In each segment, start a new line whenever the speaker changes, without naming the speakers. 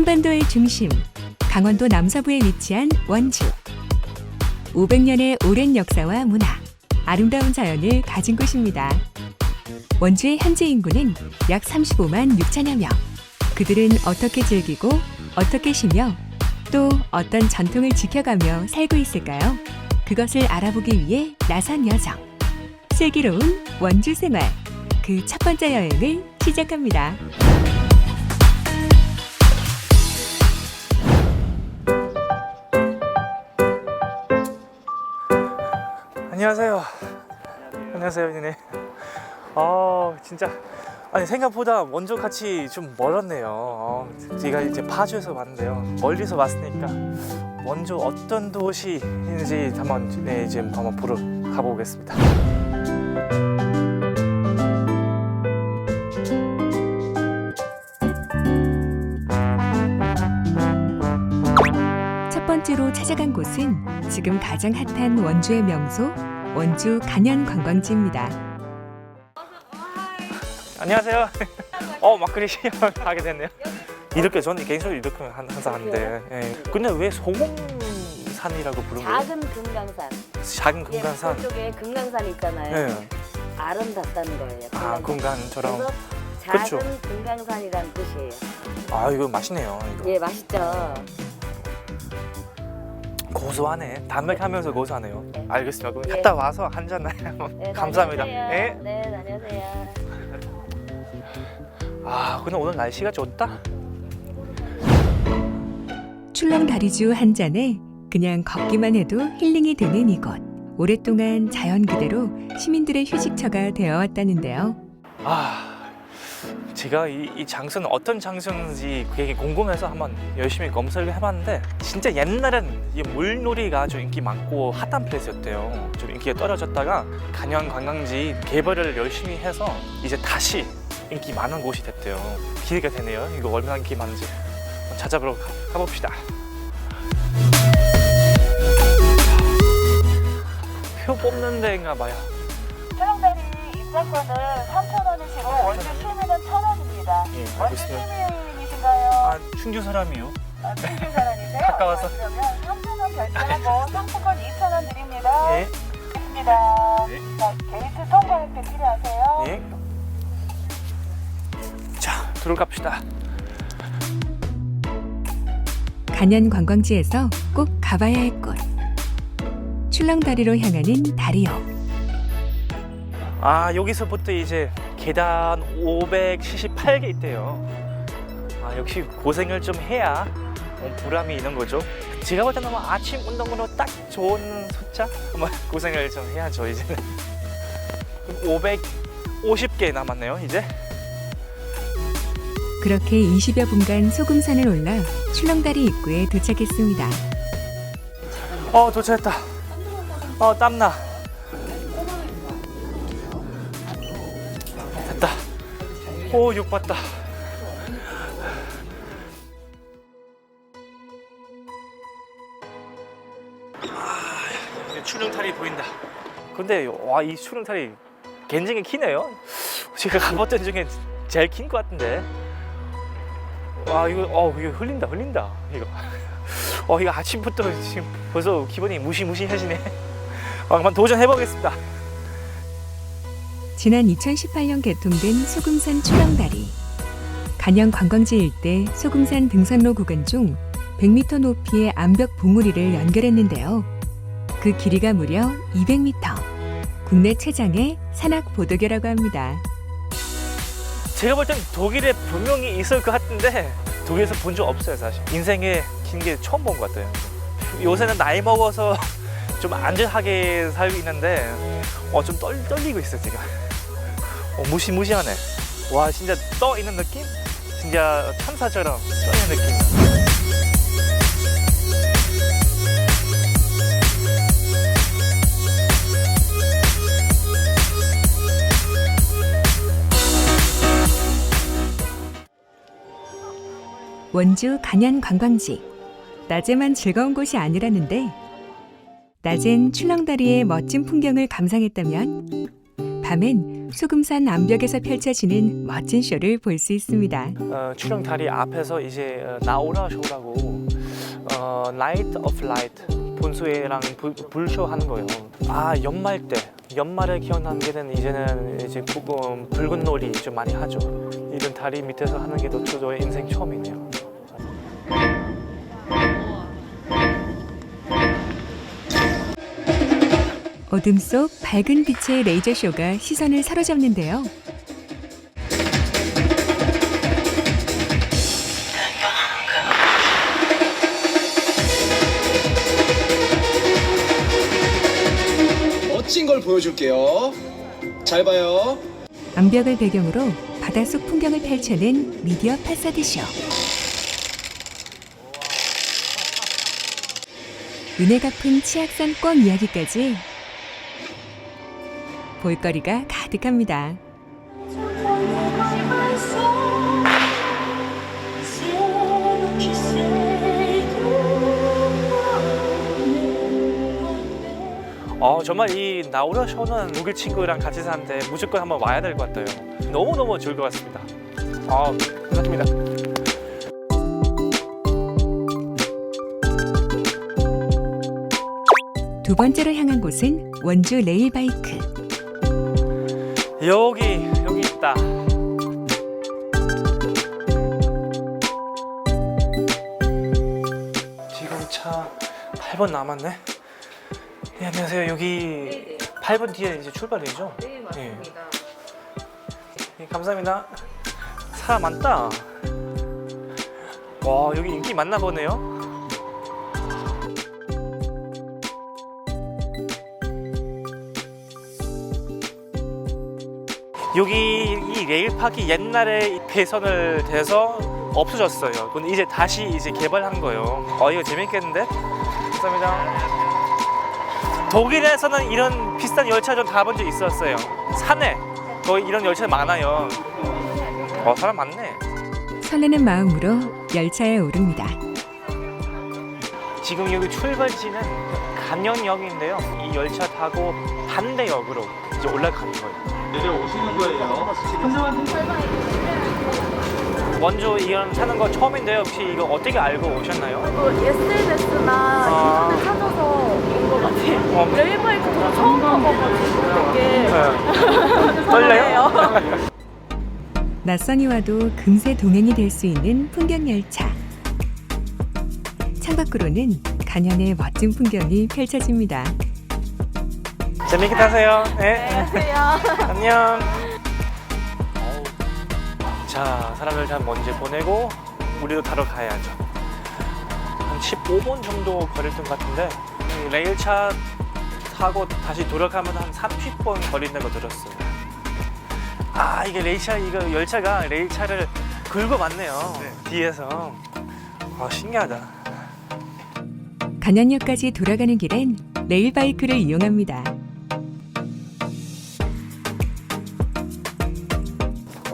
한반도의 중심, 강원도 남서부에 위치한 원주. 500년의 오랜 역사와 문화, 아름다운 자연을 가진 곳입니다. 원주의 현재 인구는 약 35만 6천여 명. 그들은 어떻게 즐기고 어떻게 쉬며 또 어떤 전통을 지켜가며 살고 있을까요? 그것을 알아보기 위해 나선 여정. 슬기로운 원주 생활. 그 첫 번째 여행을 시작합니다.
안녕하세요. 안녕하세요, 니네. 아, 진짜 아니 생각보다 원조 같이 좀 멀었네요. 어, 제가 이제 파주에서 왔는데요. 멀리서 왔으니까 원조 어떤 도시인지 한번 네, 이제 한번 보러 가보겠습니다.
찾아간 곳은 지금 가장 핫한 원주의 명소 원주 간현 관광지입니다.
안녕하세요. 어, 막걸리 하게 됐네요. 이렇게 저는 개인적으로 이렇게 한- 항상 하는데. 예. 근데 왜 소금산이라고 부른 거예요?
작은 금강산.
작은 금강산.
예, 그쪽에 금강산 있잖아요.
예.
아름답다는 거예요.
아,
금강산.
금강처럼.
그래서
그쵸.
작은 금강산이라는 뜻이에요.
아, 이거 맛있네요. 이거.
예, 맛있죠.
고소하네. 담백하면서 고소하네요.
네.
알겠습니다. 그럼
예.
갔다 와서 한잔 나요.
네,
감사합니다.
다녀오세요.
네.
네, 다녀오세요.
아, 근데 오늘 날씨가 좋다.
출렁 다리주 한 잔에 그냥 걷기만 해도 힐링이 되는 이곳. 오랫동안 자연 그대로 시민들의 휴식처가 되어 왔다는데요.
아, 제가 이, 이 장소는 어떤 장소인지 되게 궁금해서 한번 열심히 검색을 해봤는데 진짜 옛날엔 이 물놀이가 아주 인기 많고 핫한 플레이스였대요. 좀 인기가 떨어졌다가 간현 관광지 개발을 열심히 해서 이제 다시 인기 많은 곳이 됐대요. 기대가 되네요. 이거 얼마나 인기 많은지 찾아보러 가, 가봅시다. 표 뽑는 데인가 봐요.
수영다리 입장권은 3,000원이시고 원주 시민은 1,000원입니다.
예,
원주
알겠습니다.
시민이신가요?
아, 충주 사람이요.
아, 충주 사람이세요?
가까워서.
아, 그러면 3,000원 결제하고 상품권 2,000원 드립니다.
예.
있습니다.
네.
자, 게이트 통과할 때 필요하세요?
예. 자, 들어갑시다.
간현 관광지에서 꼭 가봐야 할 곳. 출렁다리로 향하는 다리역.
아, 여기서부터 이제 계단 578개 있대요. 아, 역시 고생을 좀 해야 어, 보람이 있는 거죠. 제가 볼 때는 뭐 아침 운동으로 딱 좋은 숫자? 한번 고생을 좀 해야죠, 이제는. 550개 남았네요, 이제.
그렇게 20여 분간 소금산을 올라 출렁다리 입구에 도착했습니다.
어, 도착했다. 어, 땀나. 됐다. 오, 욕 봤다. 출렁다리 보인다. 근데 와, 이 출렁다리 굉장히 기네요. 제가 가봤던 중에 제일 긴 것 같은데. 와, 이거 어, 이거 흘린다, 흘린다. 이거. 어, 이거 아침부터 지금 벌써 기분이 무시무시해지네. 어, 한번 도전해보겠습니다.
지난 2018년 개통된 소금산 출렁다리. 간양 관광지 일대 소금산 등산로 구간 중 100m 높이의 암벽 봉우리를 연결했는데요. 그 길이가 무려 200m. 국내 최장의 산악 보도교라고 합니다.
제가 볼 땐 독일에 분명히 있을 것 같은데 독일에서 본 적 없어요 사실. 인생에 긴 게 처음 본 것 같아요. 요새는 나이 먹어서 좀 안전하게 살고 있는데 어, 좀 떨, 떨리고 있어요 지금. 어, 무시무시하네. 와 진짜 떠 있는 느낌? 진짜 천사처럼 떠 있는 느낌.
원주 간양 관광지. 낮에만 즐거운 곳이 아니라는데 낮엔 출렁다리의 멋진 풍경을 감상했다면 밤엔 소금산 암벽에서 펼쳐지는 멋진 쇼를 볼 수 있습니다.
어, 출렁 다리 앞에서 이제 어, 나오라 쇼라고 어, Night of Light 본수회랑 불, 불쇼 하는 거예요. 아 연말 때 연말에 기억나는 게는 이제는 이제 부- 음, 붉은 놀이 좀 많이 하죠. 이런 다리 밑에서 하는 게도 저의 인생 처음이네요.
어둠 속 밝은 빛의 레이저 쇼가 시선을 사로잡는데요.
멋진 걸 보여줄게요. 잘 봐요.
암벽을 배경으로 바닷속 풍경을 펼쳐낸 미디어 파사드 쇼. 은혜 갚은 치악산 꽝 이야기까지 볼거리가 가득합니다.
어 정말 이 나오라 쇼는 독일 친구랑 같이 사는데 무조건 한번 와야 될 것 같아요. 너무 너무 즐거웠습니다. 아 감사합니다.
두 번째로 향한 곳은 원주 레일바이크.
여기 여기 있다. 지금 차 8번 남았네. 네, 안녕하세요. 여기 8번 뒤에 이제 출발이죠? 네, 맞습니다. 네, 감사합니다. 사람 많다. 와, 여기 인기 많나 보네요. 여기 이 레일파크 옛날에 이 폐선을 돼서 없어졌어요. 근데 이제 다시 이제 개발한 거예요. 어 이거 재밌겠는데? 감사합니다. 독일에서는 이런 비싼 열차 좀 타본 적 있었어요. 산에 거의 이런 열차 많아요. 어 사람 많네.
설레는 마음으로 열차에 오릅니다.
지금 여기 출발지는 간영역인데요. 이 열차 타고 반대역으로 이제 올라가는 거예요.
내려오시는 거예요.
원주 이런 타는 거 처음인데요. 혹시 이거 어떻게 알고 오셨나요?
그 SNS나
아.
인터넷 찾아서 온 것 같아요.
어,
레일바이크 저도 처음 타봐가지고 되게
네. 떨려요?
낯선이 와도 금세 동행이 될 수 있는 풍경 열차. 창밖으로는 간현의 멋진 풍경이 펼쳐집니다.
재밌게 타세요. 네.
안녕하세요.
안녕. 자, 사람들 다 먼저 보내고 우리도 타러 가야죠. 한 15분 정도 걸릴 것 같은데 이 레일차 타고 다시 돌아가면 한 30분 걸린다고 들었어요. 아, 이게 레일차 이거 열차가 레일차를 긁어 맞네요. 뒤에서. 아, 신기하다.
간현역까지 돌아가는 길엔 레일바이크를 이용합니다.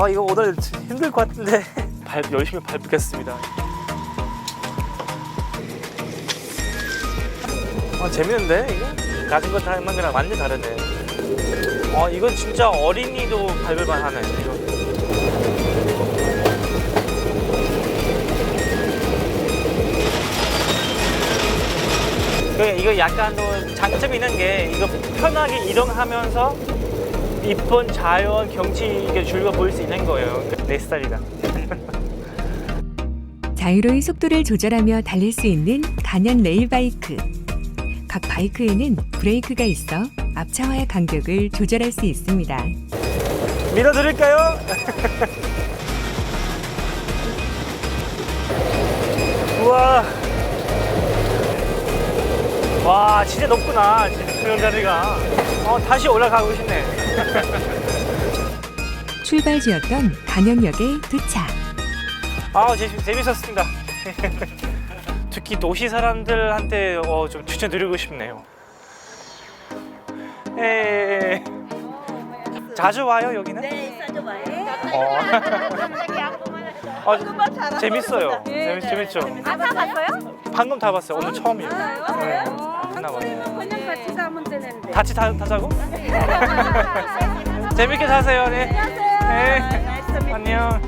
아 이거 오늘 힘들 것 같은데 발 열심히 밟겠습니다. 아 재밌는데 이거 자전거 타는 거랑 완전 다르네. 아 이건 진짜 어린이도 밟을 만하네. 이거. 그러니까 이거 약간 또 장점 있는 게 이거 편하게 이동하면서 이쁜 자연 경치 이게 즐겨 보일 수 있는 거예요. 내 스타일이다.
자유로이 속도를 조절하며 달릴 수 있는 간현 레일 바이크. 각 바이크에는 브레이크가 있어 앞차와의 간격을 조절할 수 있습니다.
밀어드릴까요? 우와. 와, 진짜 높구나. 그런 자리가. 어, 다시 올라가고 싶네.
출발지였던 간현역에 도착.
아, 재, 재밌었습니다. 특히 도시 사람들한테 어, 좀 추천드리고 싶네요. 에 자주 와요 여기는?
네, 싸줘 봐요.
어. 어,
잘하셨습니다.
재밌어요.
네,
재밌, 재밌죠?
아까 봤어요?
방금 타봤어요. 오늘 처음이에요. 네. 끝나고.
그냥 같이 가면.
같이 타, 타자고? 재밌게 사세요. 네. 네. 안녕.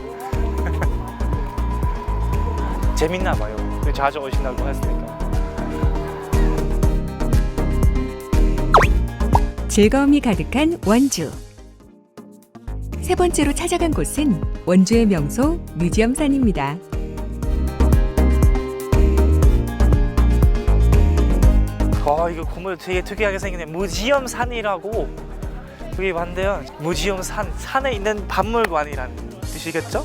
재밌나 봐요. 자주 오신다고 했으니까.
즐거움이 가득한 원주. 세 번째로 찾아간 곳은 원주의 명소 뮤지엄산입니다.
와 이거 건물 되게 특이하게 생기네. 무지엄 산이라고 그게 반대요. 무지엄 산 산에 있는 박물관이라는 뜻이겠죠?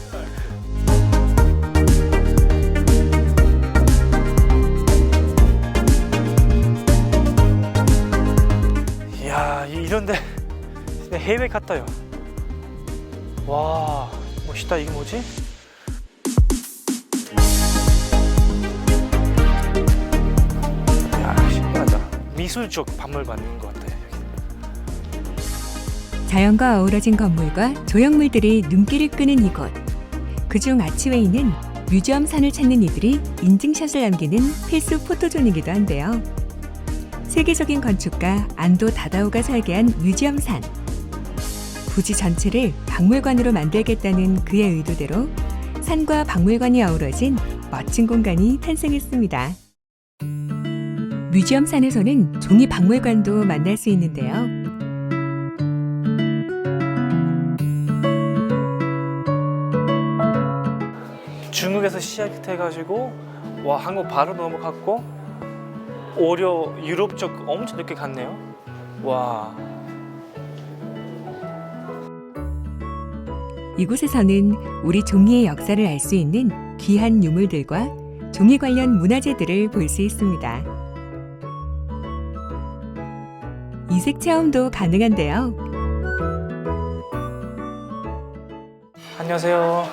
이야 이- 이런데 해외 같아요. 와 멋있다 이게 뭐지? 미술적 박물관인 것 같아요.
자연과 어우러진 건물과 조형물들이 눈길을 끄는 이곳. 그중 아치웨이는 뮤지엄 산을 찾는 이들이 인증샷을 남기는 필수 포토존이기도 한데요. 세계적인 건축가 안도 다다오가 설계한 뮤지엄 산. 부지 전체를 박물관으로 만들겠다는 그의 의도대로 산과 박물관이 어우러진 멋진 공간이 탄생했습니다. 뮤지엄 산에서는 종이 박물관도 만날 수 있는데요.
중국에서 시작해가지고 와 한국 바로 넘어갔고 오히려 유럽 쪽 엄청 늦게 갔네요. 와
이곳에서는 우리 종이의 역사를 알 수 있는 귀한 유물들과 종이 관련 문화재들을 볼 수 있습니다. 이색 체험도 가능한데요.
안녕하세요.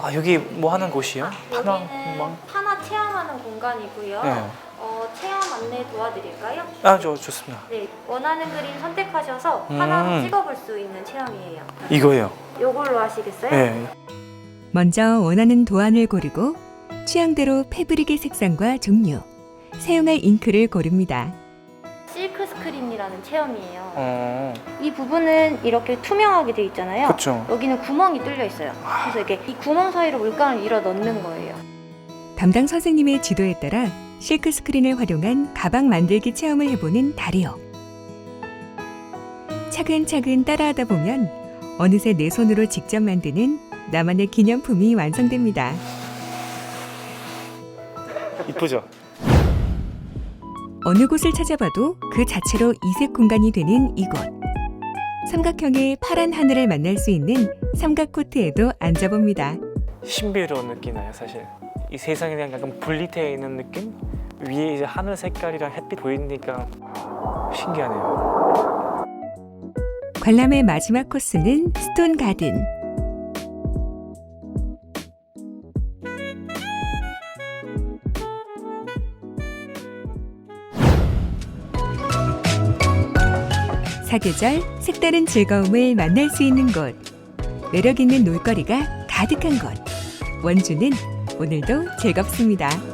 아 여기 뭐 하는 곳이요? 파나
여기는
뭐?
파나 체험하는 공간이고요.
네.
어, 체험 안내 도와드릴까요?
아저 좋습니다.
네, 원하는 그림 선택하셔서
음.
파나로 찍어볼 수 있는 체험이에요.
이거예요.
요걸로 하시겠어요?
네.
먼저 원하는 도안을 고르고 취향대로 패브릭의 색상과 종류, 사용할 잉크를 고릅니다.
스크린이라는 체험이에요.
어
이 부분은 이렇게 투명하게 돼 있잖아요.
그렇죠.
여기는 구멍이 뚫려 있어요. 그래서 이렇게 이 구멍 사이로 물감을 밀어 넣는 거예요.
담당 선생님의 지도에 따라 실크 스크린을 활용한 가방 만들기 체험을 해보는 다리오. 차근차근 따라하다 보면 어느새 내 손으로 직접 만드는 나만의 기념품이 완성됩니다.
이쁘죠?
어느 곳을 찾아봐도 그 자체로 이색 공간이 되는 이곳. 삼각형의 파란 하늘을 만날 수 있는 삼각 코트에도 앉아봅니다.
신비로운 느낌 나요 사실. 이 세상이 그냥 약간 분리되어 있는 느낌? 위에 이제 하늘 색깔이랑 햇빛 보이니까 신기하네요.
관람의 마지막 코스는 스톤 가든. 사계절 색다른 즐거움을 만날 수 있는 곳. 매력 있는 놀거리가 가득한 곳. 원주는 오늘도 즐겁습니다.